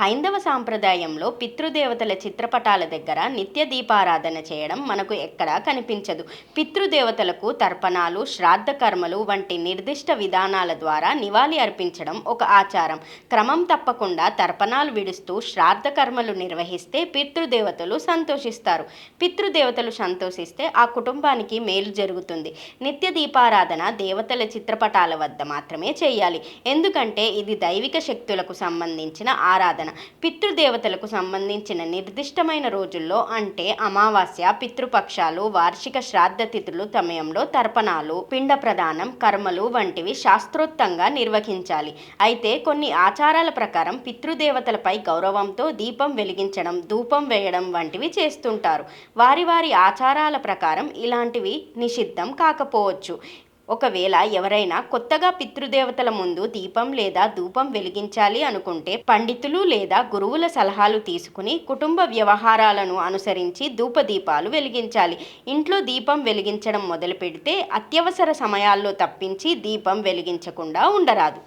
హైందవ సాంప్రదాయంలో పితృదేవతల చిత్రపటాల దగ్గర నిత్య దీపారాధన చేయడం మనకు ఎక్కడా కనిపించదు. పితృదేవతలకు తర్పణాలు శ్రాద్ధ కర్మలు వంటి నిర్దిష్ట విధానాల ద్వారా నివాళి అర్పించడం ఒక ఆచారం. క్రమం తప్పకుండా తర్పణాలు విడుస్తూ శ్రాద్ధ కర్మలు నిర్వహిస్తే పితృదేవతలు సంతోషిస్తారు. పితృదేవతలు సంతోషిస్తే ఆ కుటుంబానికి మేలు జరుగుతుంది. నిత్య దీపారాధన దేవతల చిత్రపటాల వద్ద మాత్రమే చేయాలి. ఎందుకంటే ఇది దైవిక శక్తులకు సంబంధించిన ఆరాధన. పితృదేవతలకు సంబంధించిన నిర్దిష్టమైన రోజుల్లో అంటే అమావాస్య పితృపక్షాలు వార్షిక శ్రాద్ధ తిథులు సమయంలో తర్పణాలు పిండ ప్రదానం కర్మలు వంటివి శాస్త్రోక్తంగా నిర్వహించాలి. అయితే కొన్ని ఆచారాల ప్రకారం పితృదేవతలపై గౌరవంతో దీపం వెలిగించడం ధూపం వేయడం వంటివి చేస్తుంటారు. వారి వారి ఆచారాల ప్రకారం ఇలాంటివి నిషిద్ధం కాకపోవచ్చు. ఒకవేళ ఎవరైనా కొత్తగా పితృదేవతల ముందు దీపం లేదా ధూపం వెలిగించాలి అనుకుంటే పండితులు లేదా గురువుల సలహాలు తీసుకుని కుటుంబ వ్యవహారాలను అనుసరించి ధూపదీపాలు వెలిగించాలి. ఇంట్లో దీపం వెలిగించడం మొదలు పెడితే అత్యవసర సమయాల్లో తప్పించి దీపం వెలిగించకుండా ఉండరాదు.